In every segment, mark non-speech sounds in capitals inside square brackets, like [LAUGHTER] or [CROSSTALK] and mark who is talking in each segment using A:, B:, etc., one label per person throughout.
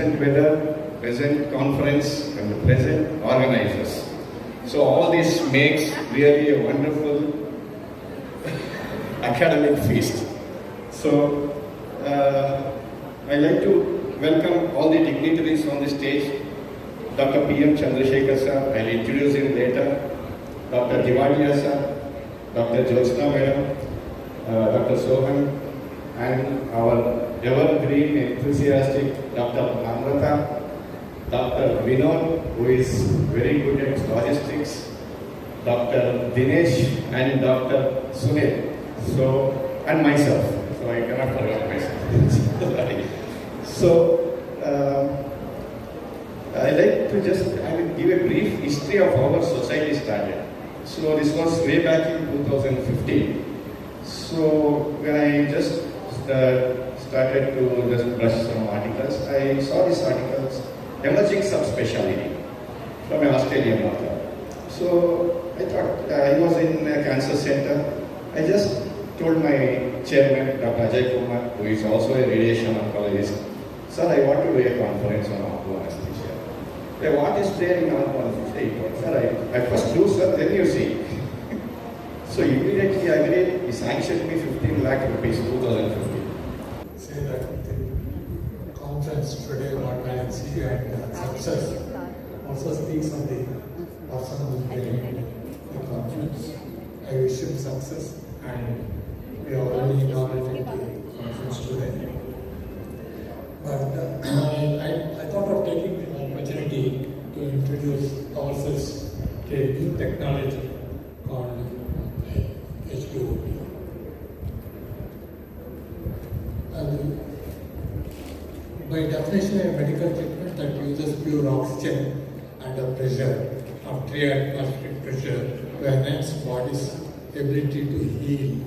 A: Present weather, present conference and the present organizers. So all this makes really a wonderful [LAUGHS] academic feast. So uh, I'd like to welcome all the dignitaries on the stage. Dr. P.M. Chandrasekhar sir, I'll introduce him later. Dr. Diwalia sir, Dr. Jyotsna madam, uh, Dr. Sohan, and our evergreen enthusiastic Dr. Amrata, Dr. Vinod, who is very good at logistics, Dr. Dinesh and Dr. Sunil. So, and myself. So I cannot forget myself. [LAUGHS] so, uh, um, I like to just I will give a brief history of how our society started. So this was way back in 2015. So when I just uh, started to just brush some articles. I saw these articles, emerging sub-speciality from an Australian author. So I thought I uh, was in a cancer center. I just told my chairman, Dr. Ajay Kumar, who is also a radiation oncologist, sir, I want to do a conference on oncoanesthesia. Hey, what is there in oncoanesthesia? He sir, I, I first do, sir, then you see. [LAUGHS] so immediately I agreed, he sanctioned me 15 lakh rupees, 2015
B: the conference today, what I am seeing and success also speaks on the person behind the conference. I wish him success and we already inaugurated the conference today. But uh, I, I thought of taking the opportunity to introduce also to new technology by definition, a medical treatment that uses pure oxygen and a pressure, arterial atmospheric pressure, to enhance body's ability to heal.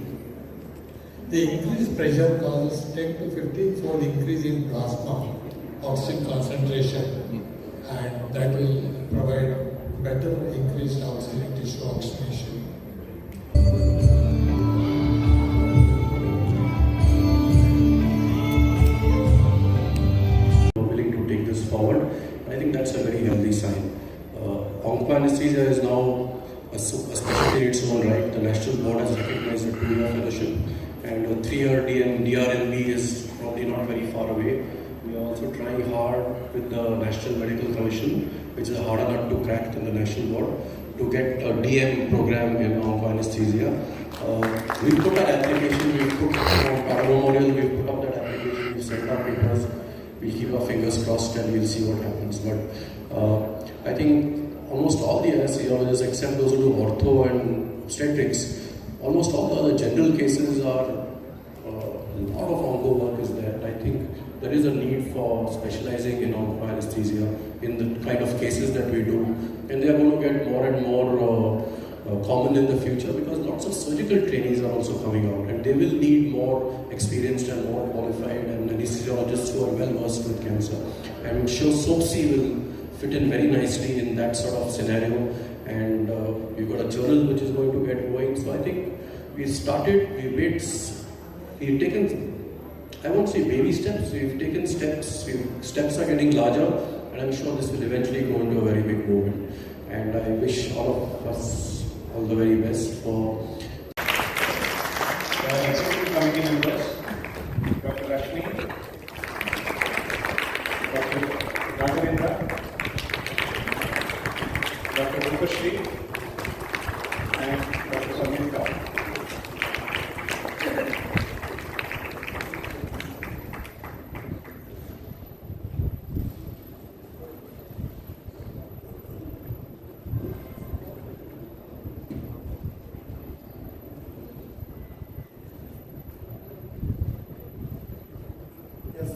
B: The increased pressure causes 10 to 15 fold increase in plasma oxygen concentration, and that will provide better increased oxygen tissue
C: oxygen. far away. We are also trying hard with the National Medical Commission, which is harder not to crack than the National Board, to get a DM program in oncoanesthesia. Uh, we put an application, we put our Paramemorial, we put up that application, we send our papers, we keep our fingers crossed and we'll see what happens. But uh, I think almost all the anesthesiologists, except those who do ortho and obstetrics, almost all the other general cases are uh, a lot of onco work is there think there is a need for specializing in orthopanesthesia in the kind of cases that we do. And they are going to get more and more uh, uh, common in the future because lots of surgical trainees are also coming out and they will need more experienced and more qualified and anesthesiologists who are well versed with cancer. I'm sure SOPSI will fit in very nicely in that sort of scenario. And uh, we've got a journal which is going to get going. So I think we started, we made, we've taken I won't say baby steps, we've taken steps, we've, steps are getting larger and I'm sure this will eventually go into a very big movement. And I wish all of us all the very best for...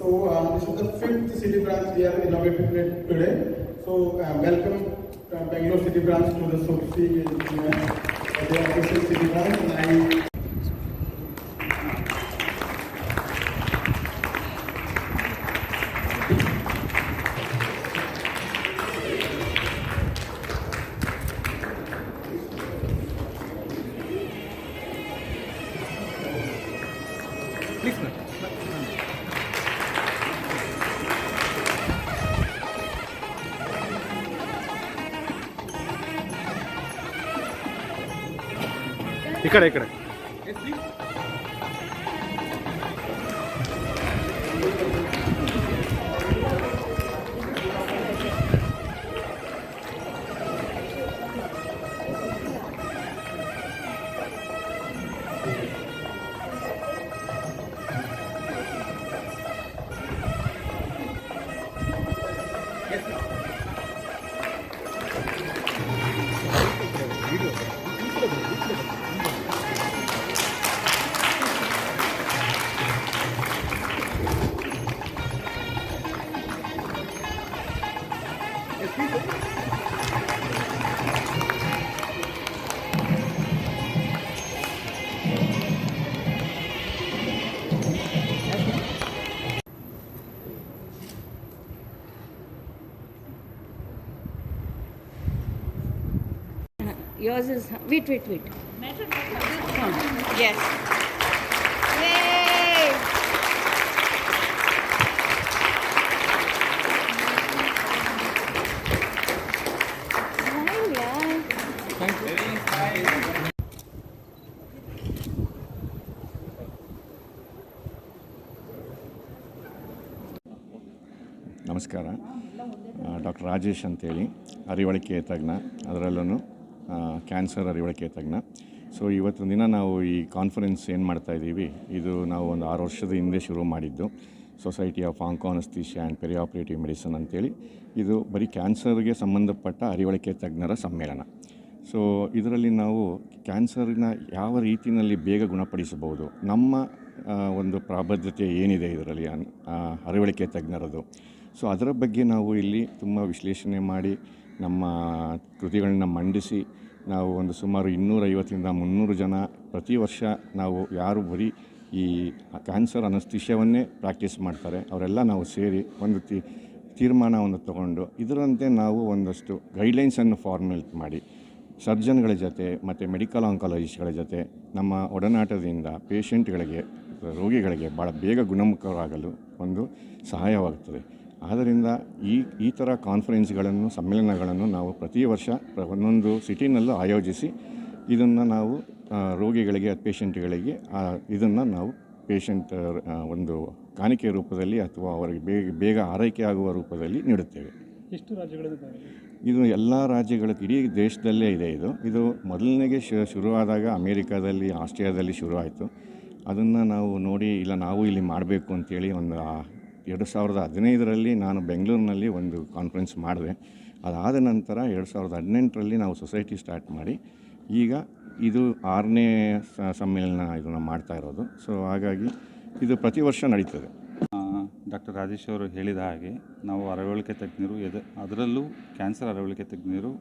D: So um, this is the fifth city branch we are innovating today. So um, welcome uh, Bangalore city branch to the Sochi, uh, the official city branch, and I.
E: Please, ma'am.
F: ఇక్కడ ఇక్కడ wait wait
A: ನಮಸ್ಕಾರ doctor Rajesh ಅಂತೇಳಿ ಅರಿವಳಿಕೆ ತಜ್ಞ ಅದರಲ್ಲೂ cancer ಅರಿವಳಿಕೆ ತಜ್ಞ so ಇವತ್ತಿನ ದಿನ ನಾವು ಈ ಕಾನ್ಫರೆನ್ಸ್ ಏನು ಮಾಡ್ತಾಯಿದ್ದೀವಿ ಇದು ನಾವು ಒಂದು ಆರು ವರ್ಷದ ಹಿಂದೆ ಶುರು ಮಾಡಿದ್ದು society of oncoanaesthesia and operative medicine ಅಂತೇಳಿ ಇದು ಬರೀ ಕ್ಯಾನ್ಸರ್ಗೆ ಸಂಬಂಧಪಟ್ಟ ಅರಿವಳಿಕೆ ತಜ್ಞರ ಸಮ್ಮೇಳನ ಸೊ ಇದರಲ್ಲಿ ನಾವು ಕ್ಯಾನ್ಸರ್ನ ಯಾವ ರೀತಿಯಲ್ಲಿ ಬೇಗ ಗುಣಪಡಿಸಬಹುದು ನಮ್ಮ ಒಂದು ಪ್ರಾಬದ್ಧತೆ ಏನಿದೆ ಇದರಲ್ಲಿ ಅರಿವಳಿಕೆ ತಜ್ಞರದು ಸೊ ಅದರ ಬಗ್ಗೆ ನಾವು ಇಲ್ಲಿ ತುಂಬ ವಿಶ್ಲೇಷಣೆ ಮಾಡಿ ನಮ್ಮ ಕೃತಿಗಳನ್ನ ಮಂಡಿಸಿ ನಾವು ಒಂದು ಸುಮಾರು ಇನ್ನೂರೈವತ್ತರಿಂದ ಮುನ್ನೂರು ಜನ ಪ್ರತಿ ವರ್ಷ ನಾವು ಯಾರು ಬರೀ ಈ ಕ್ಯಾನ್ಸರ್ ಅನಸ್ತಿಷ್ಯವನ್ನೇ ಪ್ರಾಕ್ಟೀಸ್ ಮಾಡ್ತಾರೆ ಅವರೆಲ್ಲ ನಾವು ಸೇರಿ ಒಂದು ತಿ ತೀರ್ಮಾನವನ್ನು ತಗೊಂಡು ಇದರಂತೆ ನಾವು ಒಂದಷ್ಟು ಗೈಡ್ಲೈನ್ಸನ್ನು ಫಾರ್ಮೇಟ್ ಮಾಡಿ ಸರ್ಜನ್ಗಳ ಜೊತೆ ಮತ್ತು ಮೆಡಿಕಲ್ ಆಂಕಾಲಜಿಸ್ಟ್ಗಳ ಜೊತೆ ನಮ್ಮ ಒಡನಾಟದಿಂದ ಪೇಷಂಟ್ಗಳಿಗೆ ರೋಗಿಗಳಿಗೆ ಭಾಳ ಬೇಗ ಗುಣಮುಖರಾಗಲು ಒಂದು ಸಹಾಯವಾಗುತ್ತದೆ ಆದ್ದರಿಂದ ಈ ಈ ಥರ ಕಾನ್ಫರೆನ್ಸ್ಗಳನ್ನು ಸಮ್ಮೇಳನಗಳನ್ನು ನಾವು ಪ್ರತಿ ವರ್ಷ ಒಂದೊಂದು ಸಿಟಿನಲ್ಲೂ ಆಯೋಜಿಸಿ ಇದನ್ನು ನಾವು ರೋಗಿಗಳಿಗೆ ಪೇಷಂಟ್ಗಳಿಗೆ ಇದನ್ನು ನಾವು ಪೇಷಂಟ್ ಒಂದು ಕಾಣಿಕೆ ರೂಪದಲ್ಲಿ ಅಥವಾ ಅವರಿಗೆ ಬೇಗ ಬೇಗ ಆರೈಕೆ ಆಗುವ ರೂಪದಲ್ಲಿ ನೀಡುತ್ತೇವೆ
E: ಎಷ್ಟು
A: ಇದು ಎಲ್ಲ ರಾಜ್ಯಗಳ ಇಡೀ ದೇಶದಲ್ಲೇ ಇದೆ ಇದು ಇದು ಶು ಶುರುವಾದಾಗ ಅಮೇರಿಕಾದಲ್ಲಿ ಆಸ್ಟ್ರೇಲಿಯಾದಲ್ಲಿ ಶುರುವಾಯಿತು ಅದನ್ನು ನಾವು ನೋಡಿ ಇಲ್ಲ ನಾವು ಇಲ್ಲಿ ಮಾಡಬೇಕು ಅಂತೇಳಿ ಒಂದು ಎರಡು ಸಾವಿರದ ಹದಿನೈದರಲ್ಲಿ ನಾನು ಬೆಂಗಳೂರಿನಲ್ಲಿ ಒಂದು ಕಾನ್ಫರೆನ್ಸ್ ಮಾಡಿದೆ ಅದಾದ ನಂತರ ಎರಡು ಸಾವಿರದ ಹದಿನೆಂಟರಲ್ಲಿ ನಾವು ಸೊಸೈಟಿ ಸ್ಟಾರ್ಟ್ ಮಾಡಿ ಈಗ ಇದು ಆರನೇ ಸಮ್ಮೇಳನ ಇದನ್ನು ಮಾಡ್ತಾ ಇರೋದು ಸೊ ಹಾಗಾಗಿ ಇದು ಪ್ರತಿ ವರ್ಷ ನಡೀತದೆ
G: ಡಾಕ್ಟರ್ ರಾಜೇಶ್ ಅವರು ಹೇಳಿದ ಹಾಗೆ ನಾವು ಅರವಳಿಕೆ ತಜ್ಞರು ಎದು ಅದರಲ್ಲೂ ಕ್ಯಾನ್ಸರ್ ಅರವಳಿಕೆ ತಜ್ಞರು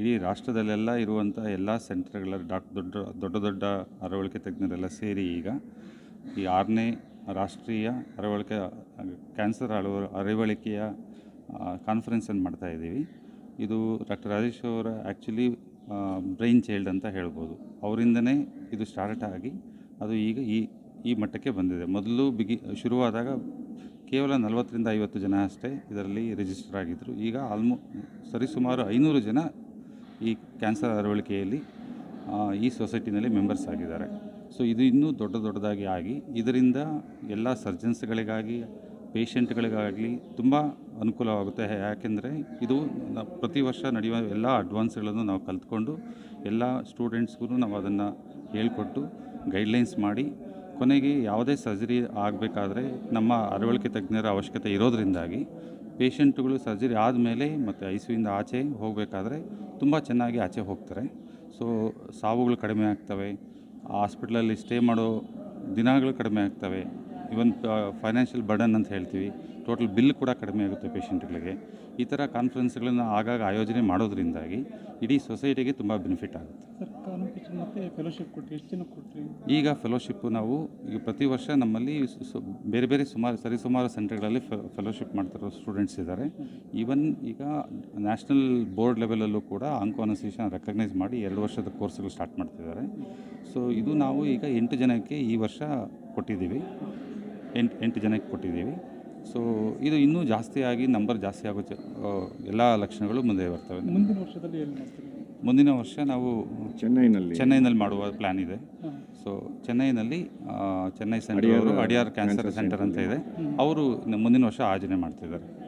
G: ಇಡೀ ರಾಷ್ಟ್ರದಲ್ಲೆಲ್ಲ ಇರುವಂಥ ಎಲ್ಲ ಸೆಂಟರ್ಗಳ ಡಾಕ್ಟರ್ ದೊಡ್ಡ ದೊಡ್ಡ ದೊಡ್ಡ ಅರವಳಿಕೆ ತಜ್ಞರೆಲ್ಲ ಸೇರಿ ಈಗ ಈ ಆರನೇ ರಾಷ್ಟ್ರೀಯ ಅರವಳಿಕೆ ಕ್ಯಾನ್ಸರ್ ಅಳವ ಅರಿವಳಿಕೆಯ ಕಾನ್ಫರೆನ್ಸನ್ನು ಮಾಡ್ತಾ ಇದ್ದೀವಿ ಇದು ಡಾಕ್ಟರ್ ರಾಜೇಶ್ ಅವರ ಆ್ಯಕ್ಚುಲಿ ಬ್ರೈನ್ ಚೈಲ್ಡ್ ಅಂತ ಹೇಳ್ಬೋದು ಅವರಿಂದನೇ ಇದು ಸ್ಟಾರ್ಟ್ ಆಗಿ ಅದು ಈಗ ಈ ಈ ಮಟ್ಟಕ್ಕೆ ಬಂದಿದೆ ಮೊದಲು ಬಿಗಿ ಶುರುವಾದಾಗ ಕೇವಲ ನಲವತ್ತರಿಂದ ಐವತ್ತು ಜನ ಅಷ್ಟೇ ಇದರಲ್ಲಿ ರಿಜಿಸ್ಟರ್ ಆಗಿದ್ದರು ಈಗ ಆಲ್ಮೋ ಸರಿಸುಮಾರು ಐನೂರು ಜನ ಈ ಕ್ಯಾನ್ಸರ್ ಅರವಳಿಕೆಯಲ್ಲಿ ಈ ಸೊಸೈಟಿನಲ್ಲಿ ಮೆಂಬರ್ಸ್ ಆಗಿದ್ದಾರೆ ಸೊ ಇದು ಇನ್ನೂ ದೊಡ್ಡ ದೊಡ್ಡದಾಗಿ ಆಗಿ ಇದರಿಂದ ಎಲ್ಲ ಸರ್ಜನ್ಸ್ಗಳಿಗಾಗಿ ಪೇಷಂಟ್ಗಳಿಗಾಗಲಿ ತುಂಬ ಅನುಕೂಲವಾಗುತ್ತೆ ಯಾಕೆಂದರೆ ಇದು ಪ್ರತಿ ವರ್ಷ ನಡೆಯುವ ಎಲ್ಲ ಅಡ್ವಾನ್ಸ್ಗಳನ್ನು ನಾವು ಕಲ್ತ್ಕೊಂಡು ಎಲ್ಲ ಸ್ಟೂಡೆಂಟ್ಸ್ಗೂ ನಾವು ಅದನ್ನು ಹೇಳ್ಕೊಟ್ಟು ಗೈಡ್ಲೈನ್ಸ್ ಮಾಡಿ ಕೊನೆಗೆ ಯಾವುದೇ ಸರ್ಜರಿ ಆಗಬೇಕಾದ್ರೆ ನಮ್ಮ ಅರವಳಿಕೆ ತಜ್ಞರ ಅವಶ್ಯಕತೆ ಇರೋದರಿಂದಾಗಿ ಪೇಷಂಟ್ಗಳು ಸರ್ಜರಿ ಆದಮೇಲೆ ಮತ್ತು ಐ ಸಿಯಿಂದ ಆಚೆ ಹೋಗಬೇಕಾದ್ರೆ ತುಂಬ ಚೆನ್ನಾಗಿ ಆಚೆ ಹೋಗ್ತಾರೆ ಸೊ ಸಾವುಗಳು ಕಡಿಮೆ ಆಗ್ತವೆ ಹಾಸ್ಪಿಟ್ಲಲ್ಲಿ ಸ್ಟೇ ಮಾಡೋ ದಿನಗಳು ಕಡಿಮೆ ಆಗ್ತವೆ ಇವನ್ ಫೈನಾನ್ಷಿಯಲ್ ಬರ್ಡನ್ ಅಂತ ಹೇಳ್ತೀವಿ ಟೋಟಲ್ ಬಿಲ್ ಕೂಡ ಕಡಿಮೆ ಆಗುತ್ತೆ ಪೇಷಂಟ್ಗಳಿಗೆ ಈ ಥರ ಕಾನ್ಫರೆನ್ಸ್ಗಳನ್ನು ಆಗಾಗ ಆಯೋಜನೆ ಮಾಡೋದ್ರಿಂದಾಗಿ ಇಡೀ ಸೊಸೈಟಿಗೆ ತುಂಬ ಬೆನಿಫಿಟ್ ಆಗುತ್ತೆ ಈಗ ಫೆಲೋಶಿಪ್ಪು ನಾವು ಈಗ ಪ್ರತಿ ವರ್ಷ ನಮ್ಮಲ್ಲಿ ಬೇರೆ ಬೇರೆ ಸುಮಾರು ಸರಿಸುಮಾರು ಸೆಂಟರ್ಗಳಲ್ಲಿ ಫೆಲೋಶಿಪ್ ಮಾಡ್ತಿರೋ ಸ್ಟೂಡೆಂಟ್ಸ್ ಇದ್ದಾರೆ ಈವನ್ ಈಗ ನ್ಯಾಷನಲ್ ಬೋರ್ಡ್ ಲೆವೆಲಲ್ಲೂ ಕೂಡ ಆಂಕೋನಸೇಷನ್ ರೆಕಗ್ನೈಸ್ ಮಾಡಿ ಎರಡು ವರ್ಷದ ಕೋರ್ಸ್ಗಳು ಸ್ಟಾರ್ಟ್ ಮಾಡ್ತಿದ್ದಾರೆ ಸೊ ಇದು ನಾವು ಈಗ ಎಂಟು ಜನಕ್ಕೆ ಈ ವರ್ಷ ಕೊಟ್ಟಿದ್ದೀವಿ ಎಂಟು ಎಂಟು ಜನಕ್ಕೆ ಕೊಟ್ಟಿದ್ದೀವಿ ಸೊ ಇದು ಇನ್ನೂ ಜಾಸ್ತಿಯಾಗಿ ನಂಬರ್ ಜಾಸ್ತಿ ಆಗೋ ಎಲ್ಲ ಲಕ್ಷಣಗಳು ಮುಂದೆ ಬರ್ತವೆ
E: ಮುಂದಿನ ವರ್ಷದಲ್ಲಿ
G: ಮುಂದಿನ ವರ್ಷ ನಾವು
H: ಚೆನ್ನೈನಲ್ಲಿ
G: ಚೆನ್ನೈನಲ್ಲಿ ಮಾಡುವ ಪ್ಲ್ಯಾನ್ ಇದೆ ಸೊ ಚೆನ್ನೈನಲ್ಲಿ Chennai centre Adyar cancer centre ಅಂತ ಇದೆ ಅವರು ಮುಂದಿನ ವರ್ಷ ಆಯೋಜನೆ ಮಾಡ್ತಿದ್ದಾರೆ